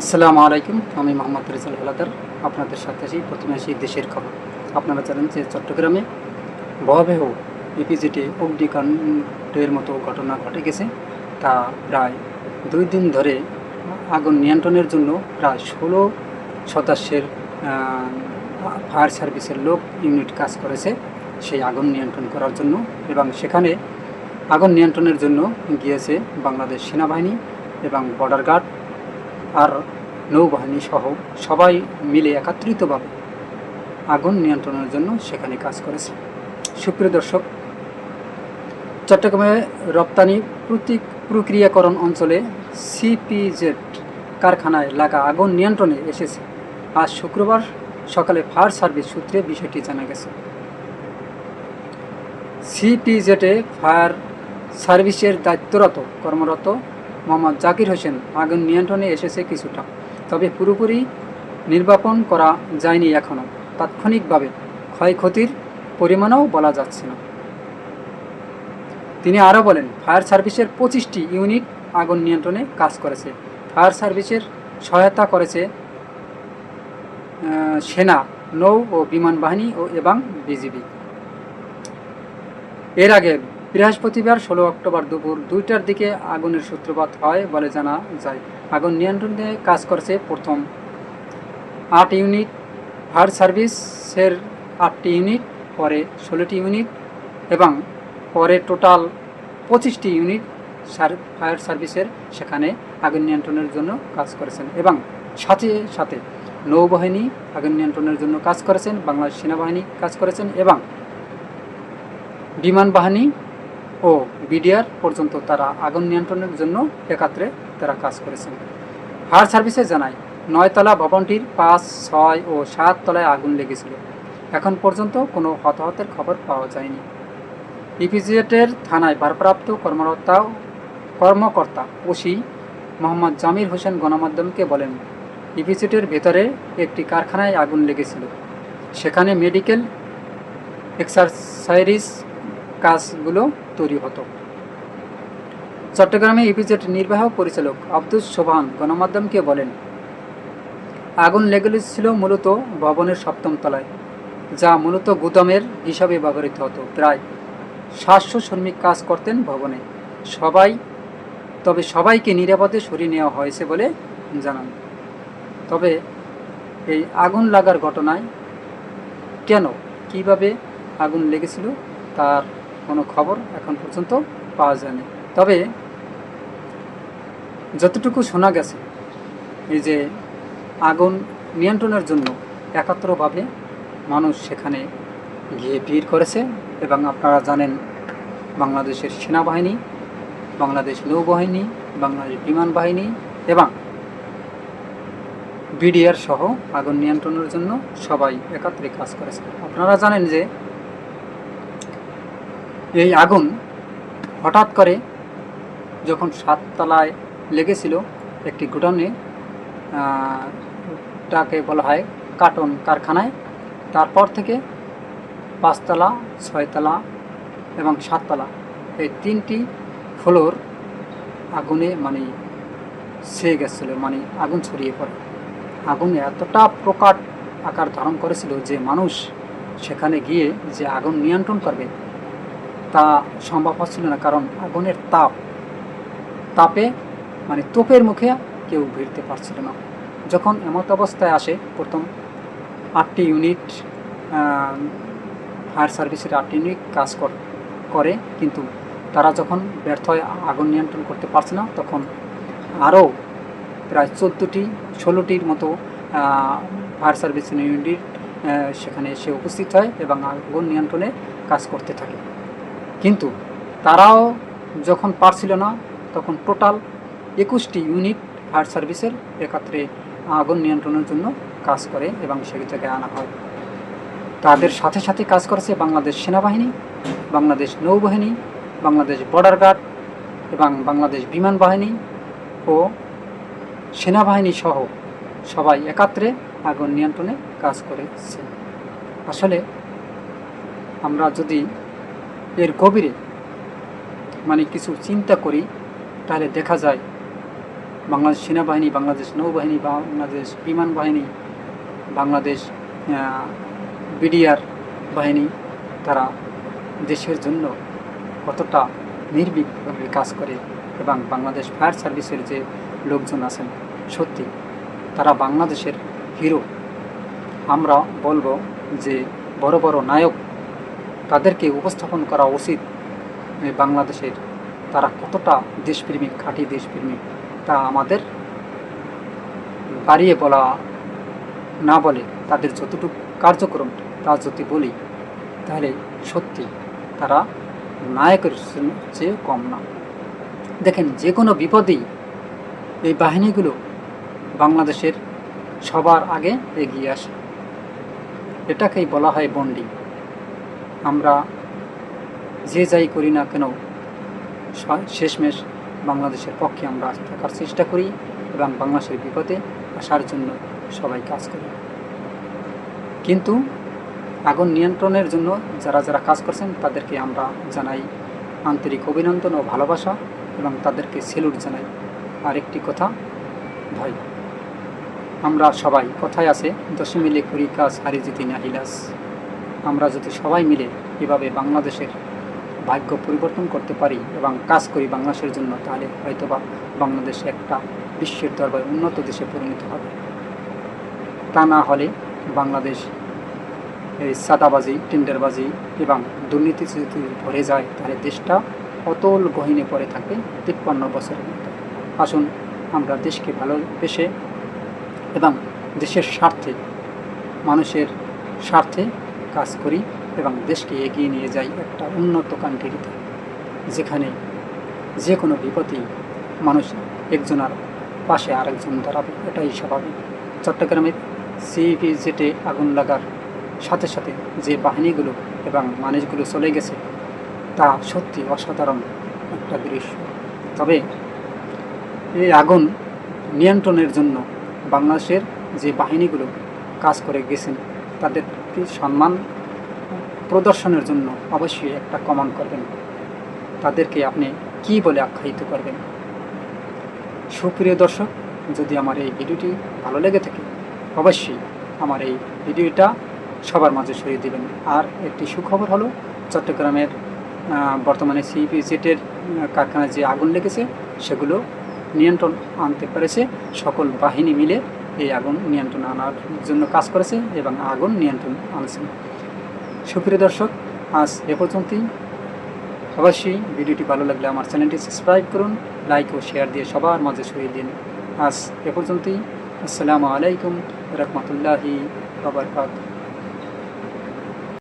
আসসালামু আলাইকুম, আমি মোহাম্মদ রিজাল হালাদার। আপনাদের সাথে আসি প্রথমে আসি দেশের খবর। আপনারা জানেন যে চট্টগ্রামে ভয়াবহ ইপিজিটে অগ্নিকাণ্ডের মতো ঘটনা ঘটে গেছে। তা প্রায় দুই দিন ধরে আগুন নিয়ন্ত্রণের জন্য প্রায় ষোলো সদস্যের ফায়ার সার্ভিসের লোক ইউনিট কাজ করেছে সেই আগুন নিয়ন্ত্রণ করার জন্য এবং সেখানে আগুন নিয়ন্ত্রণের জন্য গিয়েছে বাংলাদেশ সেনাবাহিনী এবং বর্ডার গার্ড আর নৌবাহিনী সহ সবাই মিলে একত্রিতভাবে আগুন নিয়ন্ত্রণের জন্য সেখানে কাজ করেছে। সুপ্রিয় দর্শক, চট্টগ্রামে রপ্তানি প্রতীক প্রক্রিয়াকরণ অঞ্চলে সিপিজেড কারখানায় লাগা আগুন নিয়ন্ত্রণে এসেছে। আজ শুক্রবার সকালে ফায়ার সার্ভিস সূত্রে বিষয়টি জানা গেছে। সিপিজেটে ফায়ার সার্ভিসের দায়িত্বরত কর্মরত মোহাম্মদ জাকির হোসেন আগুন নিয়ন্ত্রণে এসেছে কিছুটা। তবে পুরোপুরি নির্বাপন করা যায়নি এখনও তাৎক্ষণিকভাবে ক্ষয়ক্ষতির পরিমাণও বলা যাচ্ছে না। তিনি আরও বলেন, ফায়ার সার্ভিসের পঁচিশটি ইউনিট আগুন নিয়ন্ত্রণে কাজ করেছে। ফায়ার সার্ভিসের সহায়তা করেছে সেনা, নৌ ও বিমান বাহিনী ও এবং বিজিবি। এর আগে বৃহস্পতিবার ষোলো অক্টোবর দুপুর দুইটার দিকে আগুনের সূত্রপাত হয় বলে জানা যায়। আগুন নিয়ন্ত্রণে কাজ করেছে প্রথম আট ইউনিট ফায়ার সার্ভিসের আটটি ইউনিট, পরে ষোলোটি ইউনিট এবং পরে টোটাল পঁচিশটি ইউনিট ফায়ার সার্ভিসের সেখানে আগুন নিয়ন্ত্রণের জন্য কাজ করেছেন এবং সাথে সাথে নৌবাহিনী আগুন নিয়ন্ত্রণের জন্য কাজ করেছেন, বাংলাদেশ সেনাবাহিনী কাজ করেছেন এবং বিমান বাহিনী ও বিডিআর পর্যন্ত তারা আগুন নিয়ন্ত্রণের জন্য একাত্রে তারা কাজ করেছেন। ফায়ার সার্ভিসে জানায়, নয়তলা ভবনটির পাঁচ, ছয় ও সাত তলায় আগুন লেগেছিল। এখন পর্যন্ত কোনো হতাহতের খবর পাওয়া যায়নি। ইপিজেটের থানায় ভারপ্রাপ্ত কর্মকর্তা কর্মকর্তা ওসি মোহাম্মদ জামির হোসেন গণমাধ্যমকে বলেন, ইপিজেটের ভেতরে একটি কারখানায় আগুন লেগেছিল। সেখানে মেডিকেল এক্সারসাইজ কাজগুলো তৈরি হতো। চট্টগ্রামে ইপিজেড নির্বাহ পরিচালক আব্দুল সোবহান গণমাধ্যমকে বলেন, আগুন লেগেছিল মূলত ভবনের সপ্তম তলায়, যা মূলত গুদামের হিসাবে ব্যবহৃত হতো। প্রায় সাতশো শ্রমিক কাজ করতেন ভবনে। সবাই, তবে সবাইকে নিরাপদে সরিয়ে নেওয়া হয়েছে বলে জানান। তবে এই আগুন লাগার ঘটনায় কেন, কীভাবে আগুন লেগেছিল, তার কোনো খবর এখন পর্যন্ত পাওয়া যায়নি। তবে যতটুকু শোনা গেছে, এই যে আগুন নিয়ন্ত্রণের জন্য একাত্রভাবে মানুষ সেখানে গিয়ে ভিড় করেছে এবং আপনারা জানেন বাংলাদেশের সেনাবাহিনী, বাংলাদেশ নৌবাহিনী, বাংলাদেশ বিমান বাহিনী এবং বিডিআর সহ আগুন নিয়ন্ত্রণের জন্য সবাই একাত্রে কাজ করেছে। আপনারা জানেন যে এই আগুন হঠাৎ করে যখন সাততলায় লেগেছিল একটি গোডাউনে টাকে বলা হয় কার্টন কারখানায়। তারপর থেকে পাঁচতলা, ছয়তলা এবং সাততলা এই তিনটি ফ্লোর আগুনে মানে ছেয়ে গেছিল মানে আগুন ছড়িয়ে পড়ে। আগুন এতটা প্রকার আকার ধারণ করেছিল যে মানুষ সেখানে গিয়ে যে আগুন নিয়ন্ত্রণ করবে তা সম্ভব হচ্ছিল না, কারণ আগুনের তাপ, তাপে মানে তোপের মুখে কেউ ভিড়তে পারছিল না। যখন এমত অবস্থায় আসে, প্রথম আটটি ইউনিট ফায়ার সার্ভিসের আটটি ইউনিট কাজ কর- কিন্তু তারা যখন ব্যর্থ হয়ে আগুন নিয়ন্ত্রণ করতে পারছে না, তখন আরও প্রায় চোদ্দোটি, ষোলোটির মতো ফায়ার সার্ভিস ইউনিট সেখানে এসে উপস্থিত হয় এবং আগুন নিয়ন্ত্রণে কাজ করতে থাকে। কিন্তু তারাও যখন পারছিল না, তখন টোটাল একুশটি ইউনিট ফায়ার সার্ভিসের একাত্রে আগুন নিয়ন্ত্রণের জন্য কাজ করে এবং সেই জায়গায় আনা হয়। তাদের সাথে সাথে কাজ করেছে বাংলাদেশ সেনাবাহিনী, বাংলাদেশ নৌবাহিনী, বাংলাদেশ বর্ডার গার্ড এবং বাংলাদেশ বিমান বাহিনী ও সেনাবাহিনী সহ সবাই একাত্রে আগুন নিয়ন্ত্রণে কাজ করেছে। আসলে আমরা যদি এর গভীরে মানে কিছু চিন্তা করি, তাহলে দেখা যায় বাংলাদেশ সেনাবাহিনী, বাংলাদেশ নৌবাহিনী, বাংলাদেশ বিমান বাহিনী, বাংলাদেশ বিডিআর বাহিনী, তারা দেশের জন্য কতটা নির্ভীকভাবে কাজ করে এবং বাংলাদেশ ফায়ার সার্ভিসের যে লোকজন আছেন, সত্যি তারা বাংলাদেশের হিরো। আমরা বলব যে বড় বড় নায়ক তাদেরকে উপস্থাপন করা উচিত বাংলাদেশের তারা কতটা দেশপ্রেমিক, খাঁটি দেশপ্রেমিক, তা আমাদের বাড়িয়ে বলা না বলে তাদের যতটুকু কার্যক্রম তা যদি বলি, তাহলে সত্যি তারা নায়কের চেয়ে কম না। দেখেন যে কোনো বিপদেই এই বাহিনীগুলো বাংলাদেশের সবার আগে এগিয়ে আসে। এটাকেই বলা হয় বন্ডিং। আমরা যে যাই করি না কেন শেষমেশ বাংলাদেশের পক্ষে আমরা থাকার চেষ্টা করি এবং বাংলাদেশের বিপদে আসার জন্য সবাই কাজ করি। কিন্তু আগুন নিয়ন্ত্রণের জন্য যারা যারা কাজ করছেন, তাদেরকে আমরা জানাই আন্তরিক অভিনন্দন ও ভালোবাসা এবং তাদেরকে সেলুট জানাই। আরেকটি কথা ভয় আমরা সবাই কথায় আছে দশে মিলে করি কাজ হারি জিতি না আমরা যদি সবাই মিলে এভাবে বাংলাদেশের ভাগ্য পরিবর্তন করতে পারি এবং কাজ করি বাংলাদেশের জন্য, তাহলে হয়তোবা বাংলাদেশ একটা বিশ্বের দরবারে উন্নত দেশে পরিণত হবে। তা না হলে বাংলাদেশ এই সাদাবাজি টেন্ডারবাজি এবং দুর্নীতি যদি ভরে যায়, তাহলে দেশটা অতল গহিনে পড়ে থাকে তিপ্পান্ন বছরের মতো। আসুন আমরা দেশকে ভালোবেসে এবং দেশের স্বার্থে, মানুষের স্বার্থে কাজ করি এবং দেশকে এগিয়ে নিয়ে যাই একটা উন্নত কান্ট্রিতে যেখানে যে কোনো বিপদেই মানুষ একজনের পাশে আরেকজন দাঁড়াবে, এটাই স্বাভাবিক। চট্টগ্রামের সিইপি জেটে আগুন লাগার সাথে সাথে যে বাহিনীগুলো এবং মানুষগুলো চলে গেছে, তা সত্যি অসাধারণ একটা দৃশ্য। তবে এই আগুন নিয়ন্ত্রণের জন্য বাংলাদেশের যে বাহিনীগুলো কাজ করে গেছেন তাদেরকে সম্মান প্রদর্শনের জন্য অবশ্যই একটা কমান করবেন। তাদেরকে আপনি কি বলে আখ্যায়িত করবেন? সুপ্রিয় দর্শক, যদি আমার এই ভিডিওটি ভালো লেগে থাকে, অবশ্যই আমার এই ভিডিওটা সবার মাঝে সরিয়ে দেবেন। আর একটি সুখবর হলো, চট্টগ্রামের বর্তমানে সিপি জেটের কারখানায় যে আগুন লেগেছে, সেগুলো নিয়ন্ত্রণ আনতে পেরেছে সকল বাহিনী মিলে এই আগুন নিয়ন্ত্রণ আনার জন্য কাজ করেছে এবং আগুন নিয়ন্ত্রণ আনছে। সুপ্রিয় দর্শক, আজ এ পর্যন্তই। অবশ্যই ভিডিওটি ভালো লাগলে আমার চ্যানেলটি সাবস্ক্রাইব করুন, লাইক ও শেয়ার দিয়ে সবার মাঝে ছড়িয়ে দিন। আজ এ পর্যন্তই। আসসালামু আলাইকুম রহমতুল্লাহি বাবরকাত